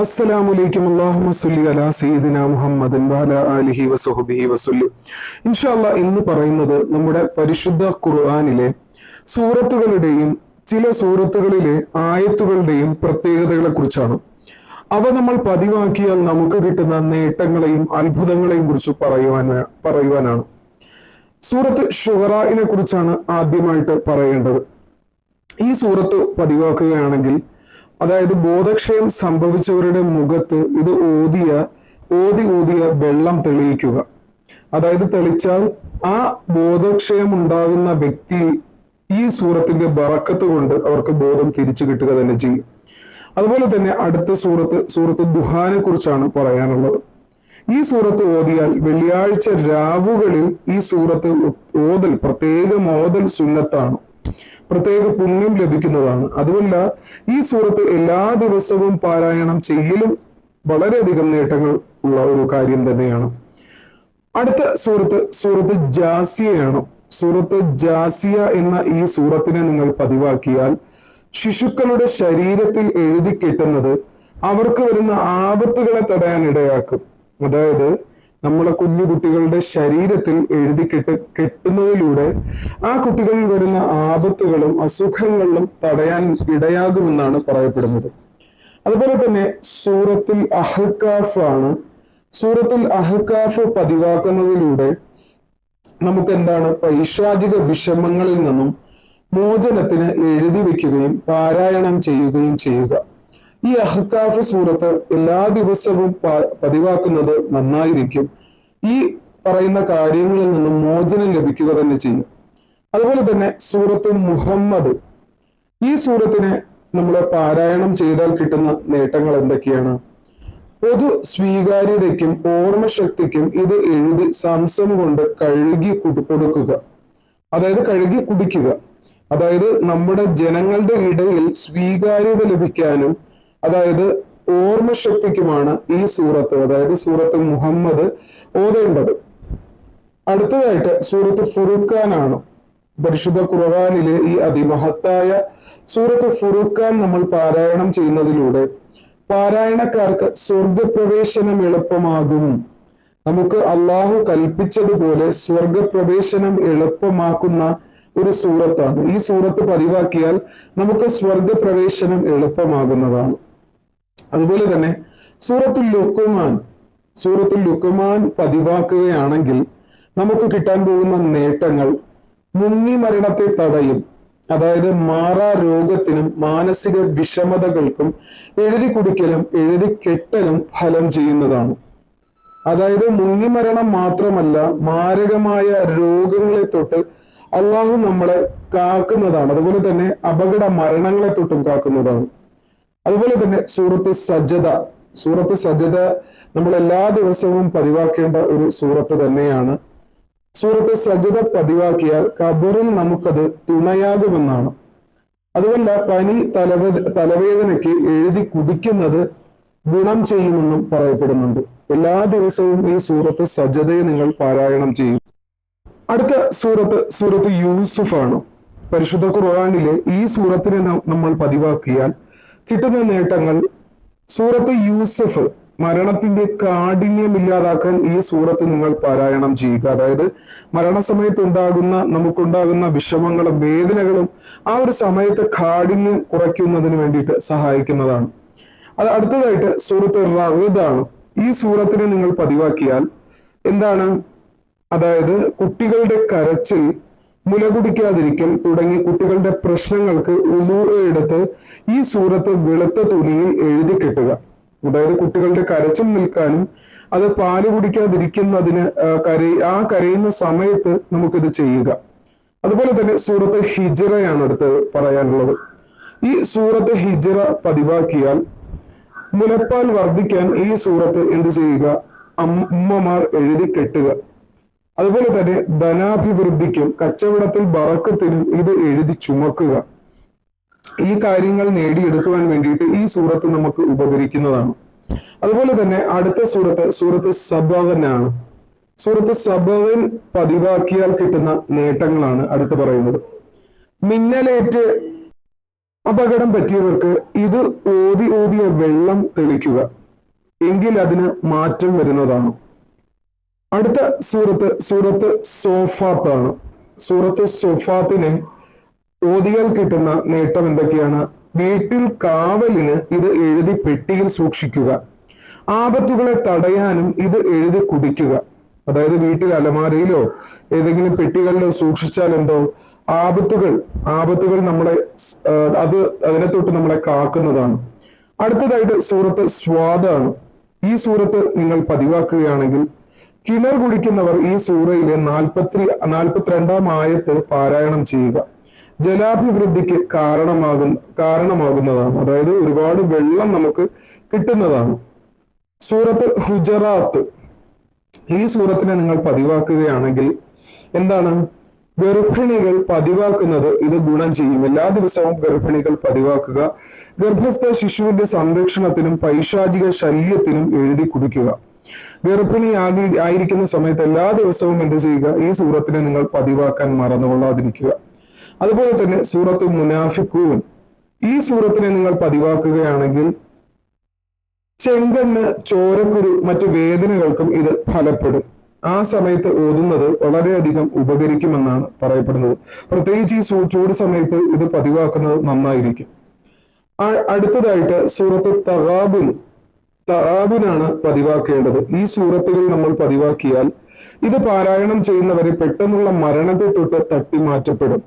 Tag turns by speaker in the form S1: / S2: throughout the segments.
S1: അസ്സലാമു അലൈക്കും അലാ ഇൻഷാല്ല ഇന്ന് പറയുന്നത് നമ്മുടെ പരിശുദ്ധ ഖുർആാനിലെ സൂറത്തുകളുടെയും ചില സൂറത്തുകളിലെ ആയത്തുകളുടെയും പ്രത്യേകതകളെ കുറിച്ചാണ്. അവ നമ്മൾ പതിവാക്കിയാൽ നമുക്ക് കിട്ടുന്ന നേട്ടങ്ങളെയും അത്ഭുതങ്ങളെയും കുറിച്ച് പറയുവാൻ പറയുവാനാണ്. സൂറത്ത് ഷുഹറായിനെ കുറിച്ചാണ് ആദ്യമായിട്ട് പറയേണ്ടത്. ഈ സൂറത്ത് പതിവാക്കുകയാണെങ്കിൽ അതായത് ബോധക്ഷയം സംഭവിച്ചവരുടെ മുഖത്ത് ഇത് ഓതിയ ഓതി ഓതിയ വെള്ളം തെളിയിക്കുക. അതായത് തെളിച്ചാൽ ആ ബോധക്ഷയം ഉണ്ടാകുന്ന വ്യക്തി ഈ സൂറത്തിന്റെ ബറക്കത്ത് കൊണ്ട് അവർക്ക് ബോധം തിരിച്ചു കിട്ടുക തന്നെ ചെയ്യും. അതുപോലെ തന്നെ അടുത്ത സൂറത്ത് സൂറത്ത് ദുഹാനെ കുറിച്ചാണ് പറയാനുള്ളത്. ഈ സൂറത്ത് ഓതിയാൽ വെള്ളിയാഴ്ച രാവുകളിൽ ഈ സൂറത്ത് ഓതൽ പ്രത്യേകം ഓതൽ സുന്നത്താണ്. പ്രത്യേക പുണ്യം ലഭിക്കുന്നതാണ്. അതുമല്ല ഈ സൂറത്ത് എല്ലാ ദിവസവും പാരായണം ചെയ്യലും വളരെയധികം നേട്ടങ്ങൾ ഉള്ള ഒരു കാര്യം തന്നെയാണ്. അടുത്ത സൂറത്ത് സൂറത്ത് ജാസിയയാണ്. സൂറത്ത് ജാസിയ എന്ന ഈ സൂറത്തിനെ നിങ്ങൾ പതിവാക്കിയാൽ ശിശുക്കളുടെ ശരീരത്തിൽ എഴുതി കെട്ടുന്നത് അവർക്ക് വരുന്ന ആപത്തുകളെ തടയാൻ ഇടയാക്കും. അതായത് നമ്മളെ കുഞ്ഞു കുട്ടികളുടെ ശരീരത്തിൽ എഴുതി കെട്ട് കെട്ടുന്നതിലൂടെ ആ കുട്ടികളിൽ വരുന്ന ആപത്തുകളും അസുഖങ്ങളും തടയാൻ ഇടയാകുമെന്നാണ് പറയപ്പെടുന്നത്. അതുപോലെ തന്നെ സൂറത്തിൽ അഹ്കാഫ് ആണ് സൂറത്തുൽ അഹ്കാഫ് പതിവാക്കുന്നതിലൂടെ നമുക്ക് എന്താണ് പൈശാചിക വിഷമങ്ങളിൽ നിന്നും മോചനത്തിന് എഴുതി വെക്കുകയും പാരായണം ചെയ്യുകയും ചെയ്യുക. ഈ അഹ്താഫ് സൂറത്ത് എല്ലാ ദിവസവും പതിവാക്കുന്നത് നന്നായിരിക്കും. ഈ പറയുന്ന കാര്യങ്ങളിൽ നിന്നും മോചനം ലഭിക്കുക തന്നെ ചെയ്യും. അതുപോലെ തന്നെ സൂറത്ത് മുഹമ്മദ്. ഈ സൂറത്തിനെ നമ്മൾ പാരായണം ചെയ്താൽ കിട്ടുന്ന നേട്ടങ്ങൾ എന്തൊക്കെയാണ്? പൊതു സ്വീകാര്യതയ്ക്കും ഓർമ്മശക്തിക്കും ഇത് എഴുതി സംസം കൊണ്ട് കഴുകി കൊടുക്കുക. അതായത് കഴുകി കുടിക്കുക. അതായത് നമ്മുടെ ജനങ്ങളുടെ ഇടയിൽ സ്വീകാര്യത ലഭിക്കാനും അതായത് ഓർമ്മശക്തിക്കുമാണ് ഈ സൂറത്ത് അതായത് സൂറത്ത് മുഹമ്മദ് ഓതേണ്ടത്. അടുത്തതായിട്ട് സൂറത്ത് ഫുറുഖാനാണ് പരിശുദ്ധ ഖുർആാനിലെ ഈ അതിമഹത്തായ സൂറത്ത് ഫുറുഖാൻ നമ്മൾ പാരായണം ചെയ്യുന്നതിലൂടെ പാരായണക്കാർക്ക് സ്വർഗപ്രവേശനം എളുപ്പമാകും. നമുക്ക് അള്ളാഹു കൽപ്പിച്ചതുപോലെ സ്വർഗപ്രവേശനം എളുപ്പമാക്കുന്ന ഒരു സൂറത്താണ്. ഈ സൂറത്ത് പതിവാക്കിയാൽ നമുക്ക് സ്വർഗപ്രവേശനം എളുപ്പമാകുന്നതാണ്. അതുപോലെ തന്നെ സൂറത്തുൽ ലുക്കുമാൻ സൂറത്തുൽ ലുക്കുമാൻ പതിവാക്കുകയാണെങ്കിൽ നമുക്ക് കിട്ടാൻ പോകുന്ന നേട്ടങ്ങൾ മുങ്ങി മരണത്തെ തടയും അതായത് മാറാ രോഗത്തിനും മാനസിക വിഷമതകൾക്കും എഴുതി കുടിക്കലും എഴുതി കെട്ടലും ഫലം ചെയ്യുന്നതാണ്. അതായത് മുങ്ങിമരണം മാത്രമല്ല മാരകമായ രോഗങ്ങളെ തൊട്ട് അള്ളാഹു നമ്മളെ കാക്കുന്നതാണ്. അതുപോലെ തന്നെ അപകട മരണങ്ങളെ തൊട്ടും കാക്കുന്നതാണ്. അതുപോലെ തന്നെ സൂറത്ത് സജ്ജത സൂറത്ത് സജ്ജത നമ്മൾ എല്ലാ ദിവസവും പതിവാക്കേണ്ട ഒരു സൂറത്ത് തന്നെയാണ്. സൂറത്ത് സജ്ജത പതിവാക്കിയാൽ കബറിൽ നമുക്കത് തുണയാകുമെന്നാണ്. അതുകൊണ്ട് പനി തലവേ തലവേദനയ്ക്ക് എഴുതി കുടിക്കുന്നത് ഗുണം ചെയ്യുമെന്നും പറയപ്പെടുന്നുണ്ട്. എല്ലാ ദിവസവും ഈ സൂറത്ത് സജ്ജതയെ നിങ്ങൾ പാരായണം ചെയ്യും. അടുത്ത സൂറത്ത് സൂറത്ത് യൂസുഫ് ആണ് പരിശുദ്ധ ഖുർആാനിലെ ഈ സൂറത്തിനെ നമ്മൾ പതിവാക്കിയാൽ കിട്ടുന്ന നേട്ടങ്ങൾ. സൂറത്ത് യൂസഫ് മരണത്തിന്റെ കാഠിന്യം ഇല്ലാതാക്കാൻ ഈ സൂറത്ത് നിങ്ങൾ പാരായണം ചെയ്യുക. അതായത് മരണസമയത്ത് ഉണ്ടാകുന്ന നമുക്കുണ്ടാകുന്ന വിഷമങ്ങളും വേദനകളും ആ ഒരു സമയത്ത് കാഠിന്യം കുറയ്ക്കുന്നതിന് വേണ്ടിയിട്ട് സഹായിക്കുന്നതാണ്. അത് അടുത്തതായിട്ട് സൂറത്ത് റഹദാണ് ഈ സൂറത്തിനെ നിങ്ങൾ പതിവാക്കിയാൽ എന്താണ്? അതായത് കുട്ടികളുടെ കരച്ചിൽ മുലകുടിക്കാതിരിക്കൽ തുടങ്ങി കുട്ടികളുടെ പ്രശ്നങ്ങൾക്ക് എടുത്ത് ഈ സൂറത്ത് വെളുത്ത തുണിയിൽ എഴുതി കെട്ടുക. അതായത് കുട്ടികളുടെ കരച്ചിൽ നിൽക്കാനും അത് പാൽ കുടിക്കാതിരിക്കുന്നതിന് കരയി ആ കരയുന്ന സമയത്ത് നമുക്കിത് ചെയ്യുക. അതുപോലെ തന്നെ സൂറത്ത് ഹിജറയാണ് അടുത്ത് പറയാനുള്ളത്. ഈ സൂറത്ത് ഹിജറ പതിവാക്കിയാൽ മുലപ്പാൽ വർദ്ധിക്കാൻ ഈ സൂറത്ത് എന്ത് ചെയ്യുക? അമ്മമാർ എഴുതി കെട്ടുക. അതുപോലെ തന്നെ ധനാഭിവൃദ്ധിക്കും കച്ചവടത്തിൽ ബറക്കത്തിനും ഇത് എഴുതി ചുമക്കുക. ഈ കാര്യങ്ങൾ നേടിയെടുക്കുവാൻ വേണ്ടിയിട്ട് ഈ സൂറത്ത് നമുക്ക് ഉപകരിക്കുന്നതാണ്. അതുപോലെ തന്നെ അടുത്ത സൂറത്ത് സൂറത്ത് സബവനാണ് സൂറത്ത് സബവൻ പതിവാക്കിയാൽ കിട്ടുന്ന നേട്ടങ്ങളാണ് അടുത്ത് പറയുന്നത്. മിന്നലേറ്റ് അപകടം പറ്റിയവർക്ക് ഇത് ഓതി ഓതിയ വെള്ളം തെളിക്കുക. എങ്കിൽ അതിന് മാറ്റം വരുന്നതാണ്. അടുത്ത സൂറത്ത് സൂറത്ത് സോഫാത്താണ് സൂറത്ത് സോഫാത്തിന് ഓതികൾ കിട്ടുന്ന നേട്ടം എന്തൊക്കെയാണ്? വീട്ടിൽ കാവലിന് ഇത് എഴുതി പെട്ടിയിൽ സൂക്ഷിക്കുക. ആപത്തുകളെ തടയാനും ഇത് എഴുതി കുടിക്കുക. അതായത് വീട്ടിൽ അലമാരയിലോ ഏതെങ്കിലും പെട്ടികളിലോ സൂക്ഷിച്ചാൽ എന്തോ? ആപത്തുകൾ. ആപത്തുകൾ നമ്മളെ അത് അതിനെ തൊട്ട് നമ്മളെ കാക്കുന്നതാണ്. അടുത്തതായിട്ട് സൂറത്ത് സ്വാദാണ് ഈ സൂറത്ത് നിങ്ങൾ പതിവാക്കുകയാണെങ്കിൽ കിണർ കുടിക്കുന്നവർ ഈ സൂറയിലെ നാൽപ്പത്തി നാൽപ്പത്തിരണ്ടാം ആയത്ത് പാരായണം ചെയ്യുക. ജലാഭിവൃദ്ധിക്ക് കാരണമാകുന്ന കാരണമാകുന്നതാണ്. അതായത് ഒരുപാട് വെള്ളം നമുക്ക് കിട്ടുന്നതാണ്. സൂറത്ത് ഹുജറാത്ത്. ഈ സൂറത്തിനെ നിങ്ങൾ പതിവാക്കുകയാണെങ്കിൽ എന്താണ്? ഗർഭിണികൾ പതിവാക്കുന്നത് ഇത് ഗുണം ചെയ്യും. എല്ലാ ദിവസവും ഗർഭിണികൾ പതിവാക്കുക. ഗർഭസ്ഥ ശിശുവിന്റെ സംരക്ഷണത്തിനും പൈശാചിക ശല്യത്തിനും എഴുതി കുടിക്കുക. ആകി ആയിരിക്കുന്ന സമയത്ത് എല്ലാ ദിവസവും എന്ത് ചെയ്യുക? ഈ സൂറത്തിനെ നിങ്ങൾ പതിവാക്കാൻ മറന്നുകൊള്ളാതിരിക്കുക. അതുപോലെ തന്നെ സൂറത്ത് മുനാഫിക്കൂൻ ഈ സൂറത്തിനെ നിങ്ങൾ പതിവാക്കുകയാണെങ്കിൽ ചെങ്കണ്ണ് ചോരക്കുരു മറ്റു വേദനകൾക്കും ഇത് ഫലപ്പെടും. ആ സമയത്ത് ഓതുന്നത് വളരെയധികം ഉപകരിക്കുമെന്നാണ് പറയപ്പെടുന്നത്. പ്രത്യേകിച്ച് ഈ ചൂട് സമയത്ത് ഇത് പതിവാക്കുന്നത് നന്നായിരിക്കും. അടുത്തതായിട്ട് സൂറത്ത് തഗാബുൻ തഗാബുനാണ് പതിവാക്കേണ്ടത്. ഈ സൂറത്തുകൾ നമ്മൾ പതിവാക്കിയാൽ ഇത് പാരായണം ചെയ്യുന്നവരെ പെട്ടെന്നുള്ള മരണത്തെ തൊട്ട് തട്ടി മാറ്റപ്പെടും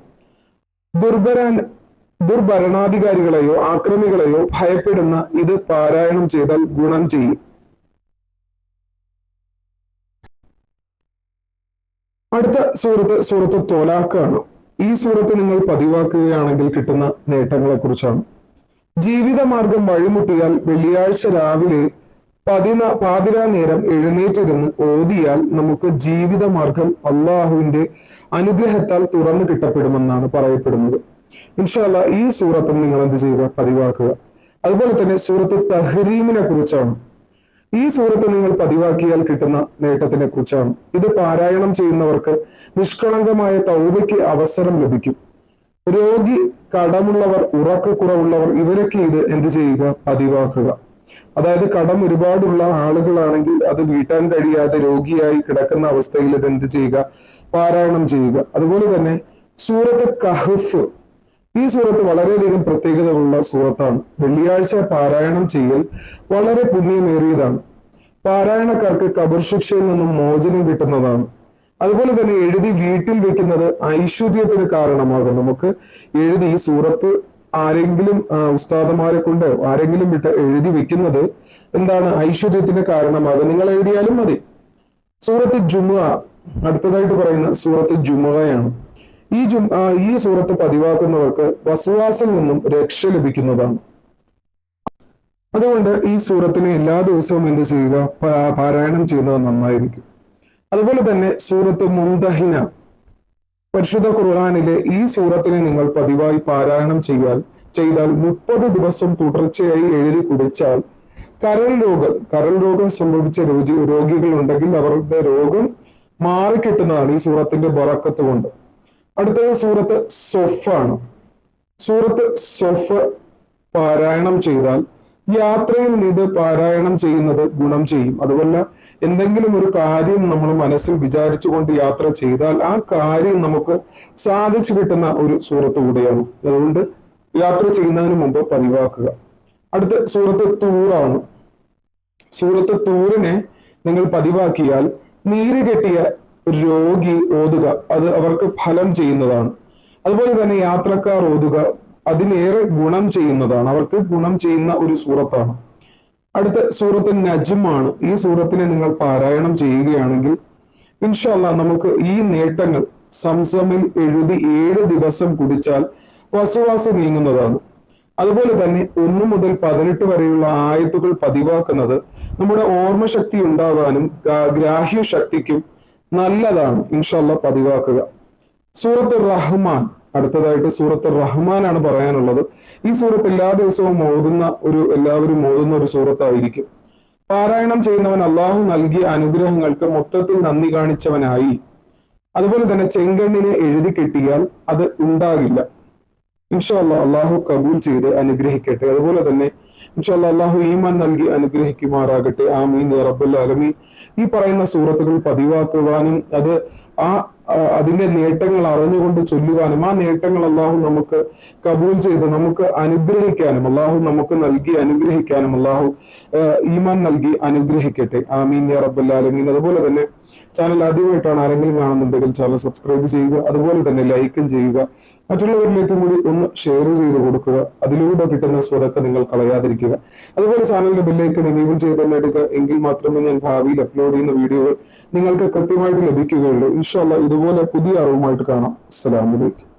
S1: ദുർഭരാൻ ദുർഭരണാധികാരികളെയോ ആക്രമികളെയോ ഭയപ്പെടുന്ന ഇത് പാരായണം ചെയ്താൽ ഗുണം ചെയ്യും. അടുത്ത സൂറത്ത് സൂറത്ത് തോലാക്കാണ് ഈ സൂറത്ത് നിങ്ങൾ പതിവാക്കുകയാണെങ്കിൽ കിട്ടുന്ന നേട്ടങ്ങളെ കുറിച്ചാണ് ജീവിതമാർഗം വഴിമുട്ടിയാൽ വെള്ളിയാഴ്ച രാവിലെ പതിന പാതിരാ നേരം എഴുന്നേറ്റിരുന്ന് ഓതിയാൽ നമുക്ക് ജീവിതമാർഗം അള്ളാഹുവിന്റെ അനുഗ്രഹത്താൽ തുറന്നു കിട്ടപ്പെടുമെന്നാണ് പറയപ്പെടുന്നത്. ഇൻഷാല്ല ഈ സൂറത്തും നിങ്ങൾ എന്ത് ചെയ്യുക? പതിവാക്കുക. അതുപോലെ തന്നെ സൂറത്ത് തഹ്രീമിനെ കുറിച്ചാണ്. ഈ സൂറത്ത് നിങ്ങൾ പതിവാക്കിയാൽ കിട്ടുന്ന നേട്ടത്തിനെ കുറിച്ചാണ്. ഇത് പാരായണം ചെയ്യുന്നവർക്ക് നിഷ്കളങ്കമായ തൗബയ്ക്ക് അവസരം ലഭിക്കും. രോഗി കടമുള്ളവർ ഉറക്കക്കുറവുള്ളവർ ഇവരൊക്കെ ഇത് എന്ത് ചെയ്യുക? പതിവാക്കുക. അതായത് കടം ഒരുപാടുള്ള ആളുകളാണെങ്കിൽ അത് വീട്ടാൻ കഴിയാതെ രോഗിയായി കിടക്കുന്ന അവസ്ഥയിൽ ഇത് എന്ത് ചെയ്യുക? പാരായണം ചെയ്യുക. അതുപോലെ തന്നെ സൂറത്ത് കഹഫ്. ഈ സൂറത്ത് വളരെയധികം പ്രത്യേകത ഉള്ള സൂറത്താണ്. വെള്ളിയാഴ്ച പാരായണം ചെയ്യൽ വളരെ പുണ്യമേറിയതാണ്. പാരായണക്കാർക്ക് കബർ ശിക്ഷയിൽ നിന്നും മോചനം കിട്ടുന്നതാണ്. അതുപോലെ തന്നെ എഴുതി വീട്ടിൽ വെക്കുന്നത് ഐശ്വര്യത്തിന് കാരണമാകും. നമുക്ക് എഴുതി സൂറത്ത് ആരെങ്കിലും ഉസ്താദമാരെ കൊണ്ട് ആരെങ്കിലും വിട്ട് എഴുതി വെക്കുന്നത് എന്താണ്? ഐശ്വര്യത്തിന് കാരണമാകും. നിങ്ങൾ എഴുതിയാലും മതി. സൂറത്ത് ജുമ അടുത്തതായിട്ട് പറയുന്ന സൂറത്ത് ജുമയാണ് ഈ ജും ഈ സൂറത്ത് പതിവാക്കുന്നവർക്ക് വസുവാസിൽ നിന്നും രക്ഷ ലഭിക്കുന്നതാണ്. അതുകൊണ്ട് ഈ സൂറത്തിനെ എല്ലാ ദിവസവും എന്ത് ചെയ്യുക? പാരായണം ചെയ്യുന്നത് നന്നായിരിക്കും. അതുപോലെ തന്നെ സൂറത്ത് മുന്തഹിന പരിശുദ്ധ ഖുർആാനിലെ ഈ സൂറത്തിനെ നിങ്ങൾ പതിവായി പാരായണം ചെയ്യാൽ ചെയ്താൽ മുപ്പത് ദിവസം തുടർച്ചയായി എഴുതി കുടിച്ചാൽ കരൾ രോഗം കരൾ രോഗം സംഭവിച്ച രോഗി രോഗികൾ ഉണ്ടെങ്കിൽ അവരുടെ രോഗം മാറിക്കിട്ടുന്നതാണ് ഈ സൂറത്തിന്റെ ബറക്കത്ത് കൊണ്ട്. അടുത്തത് സൂറത്ത് സൊഫാണ്. സൂറത്ത് സൊഫ് പാരായണം ചെയ്താൽ യാത്രയിൽ ഇത് പാരായണം ചെയ്യുന്നത് ഗുണം ചെയ്യും. അതുപോലെ എന്തെങ്കിലും ഒരു കാര്യം നമ്മൾ മനസ്സിൽ വിചാരിച്ചുകൊണ്ട് യാത്ര ചെയ്താൽ ആ കാര്യം നമുക്ക് സാധിച്ചു കിട്ടുന്ന ഒരു സൂറത്ത് കൂടിയാണ്. അതുകൊണ്ട് യാത്ര ചെയ്യുന്നതിന് മുമ്പ് പതിവാക്കുക. അടുത്ത സൂറത്ത് തൂറാണ്. സൂറത്ത് തൂറിനെ നിങ്ങൾ പതിവാക്കിയാൽ നീര് കെട്ടിയ രോഗി ഓതുക. അത് അവർക്ക് ഫലം ചെയ്യുന്നതാണ്. അതുപോലെ തന്നെ യാത്രക്കാർ ഓതുക അതിനേറെ ഗുണം ചെയ്യുന്നതാണ്. അവർക്ക് ഗുണം ചെയ്യുന്ന ഒരു സൂറത്താണ്. അടുത്ത സൂറത്ത് നജിമാണ് ഈ സൂറത്തിനെ നിങ്ങൾ പാരായണം ചെയ്യുകയാണെങ്കിൽ ഇൻഷല്ല നമുക്ക് ഈ നേട്ടങ്ങൾ സംസമിൽ എഴുതി ഏഴ് ദിവസം കുടിച്ചാൽ വസുവാസ് നീങ്ങുന്നതാണ്. അതുപോലെ തന്നെ ഒന്നു മുതൽ പതിനെട്ട് വരെയുള്ള ആയത്തുകൾ പതിവാക്കുന്നത് നമ്മുടെ ഓർമ്മശക്തി ഉണ്ടാകാനും ഗ്രാഹ്യ ശക്തിക്കും നല്ലതാണ് ഇൻഷല്ല പതിവാക്കുക. സൂറത്ത് റഹ്മാൻ. അടുത്തതായിട്ട് സൂറത്ത് റഹ്മാൻ ആണ് പറയാനുള്ളത്. ഈ സൂറത്ത് എല്ലാ ദിവസവും ഓതുന്ന ഒരു എല്ലാവരും ഓതുന്ന ഒരു സൂറത്തായിരിക്കും. പാരായണം ചെയ്യുന്നവൻ അള്ളാഹു നൽകിയ അനുഗ്രഹങ്ങൾക്ക് മൊത്തത്തിൽ നന്ദി കാണിച്ചവനായി. അതുപോലെ തന്നെ ചെങ്കണ്ണിനെ എഴുതി കെട്ടിയാൽ അത് ഉണ്ടാകില്ല. ഇൻഷാ ഇൻഷാല്ല അള്ളാഹു കബൂൽ ചെയ്ത് അനുഗ്രഹിക്കട്ടെ. അതുപോലെ തന്നെ ഇൻഷാ ഇൻഷാല്ല അള്ളാഹു ഈമാൻ നൽകി അനുഗ്രഹിക്കുമാറാകട്ടെ. ആമീൻ മീൻ റബ്ബൽ ഈ പറയുന്ന സൂറത്തുകൾ പതിവാക്കുവാനും അത് ആ, അതിന്റെ നേട്ടങ്ങൾ അറിഞ്ഞുകൊണ്ട് ചൊല്ലുവാനും ആ നേട്ടങ്ങൾ അള്ളാഹു നമുക്ക് കബൂൽ ചെയ്ത് നമുക്ക് അനുഗ്രഹിക്കാനും അള്ളാഹു നമുക്ക് നൽകി അനുഗ്രഹിക്കാനും അള്ളാഹു ഈമാൻ നൽകി അനുഗ്രഹിക്കട്ടെ. ആമീൻ ആലമീൻ. അതുപോലെ തന്നെ ചാനൽ ആദ്യമായിട്ടാണ് ആരെങ്കിലും കാണുന്നുണ്ടെങ്കിൽ ചാനൽ സബ്സ്ക്രൈബ് ചെയ്യുക അതുപോലെ തന്നെ ലൈക്കും ചെയ്യുക. മറ്റുള്ളവരിലേക്കും കൂടി ഒന്ന് ഷെയർ ചെയ്ത് കൊടുക്കുക. അതിലൂടെ കിട്ടുന്ന സ്വതക്ക നിങ്ങൾ കളയാതിരിക്കുക. അതുപോലെ ചാനലിന്റെ ബെല്ലൈക്കൺ എനേബിൾ ചെയ്ത് തന്നെ എടുക്കുക. എങ്കിൽ മാത്രമേ ഞാൻ ഭാവിയിൽ അപ്ലോഡ് ചെയ്യുന്ന വീഡിയോകൾ നിങ്ങൾക്ക് കൃത്യമായിട്ട് ലഭിക്കുകയുള്ളൂ. ഇൻഷാല്ല ഇതുപോലെ പുതിയ അറിവുമായിട്ട് കാണാം. അസ്സലാമലൈക്കും